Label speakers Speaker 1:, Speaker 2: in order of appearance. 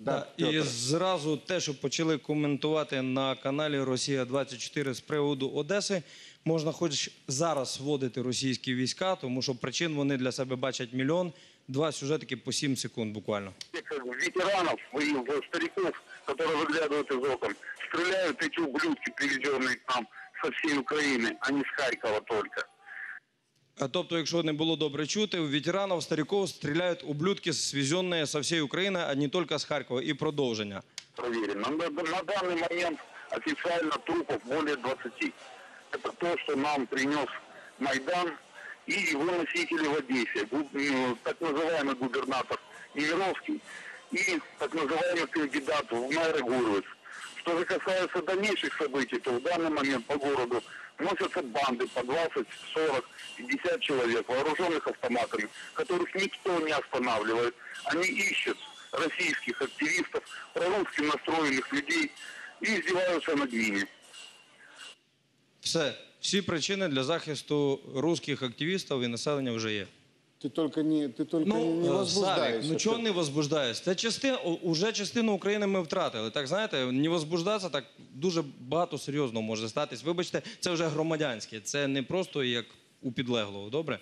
Speaker 1: Да,
Speaker 2: і
Speaker 1: Петр.
Speaker 2: зразу те, що почали коментувати на каналі Росія 24 з приводу Одеси, можна хоч зараз вводити російські війська, тому що причин вони для себе бачать мільйон. Два сюжетики по 7 секунд буквально.
Speaker 3: как ветеранов и в стариков, которые выглядывают из окон, стреляют эти ублюдки, привезенные к нам со всей Украины, а не с Харькова только.
Speaker 2: А Тобто, якщо не було добре чути, у ветеранів, стариків стріляють ублюдки, звезені со всієї України, а не тільки з Харкова. І продовження.
Speaker 3: Проверено. На, на данный момент официально трупов более 20. Это то, что нам принес Майдан и его носители в Одессе. Гу- ну, Так называемый губернатор Немировский и так называемый кандидат в мэры Гуровец. Что же касается дальнейших событий, то в данный момент по городу носятся банды по 20, 40, 50 человек, вооруженных автоматами, которых никто не останавливает. Они ищут российских активистов, прорусски настроенных людей и издеваются над ними.
Speaker 2: Все, всі причини для захисту русських активістів і населення вже є.
Speaker 1: Ты только не, ти только ну, не
Speaker 2: возбуждаєшся. ну чого не возбуждаєшся? Це частина, уже частину України ми втратили. Так знаєте, не возбуждатися так дуже багато серйозного може статись. Вибачте, це вже громадянське, це не просто як у підлеглого. Добре?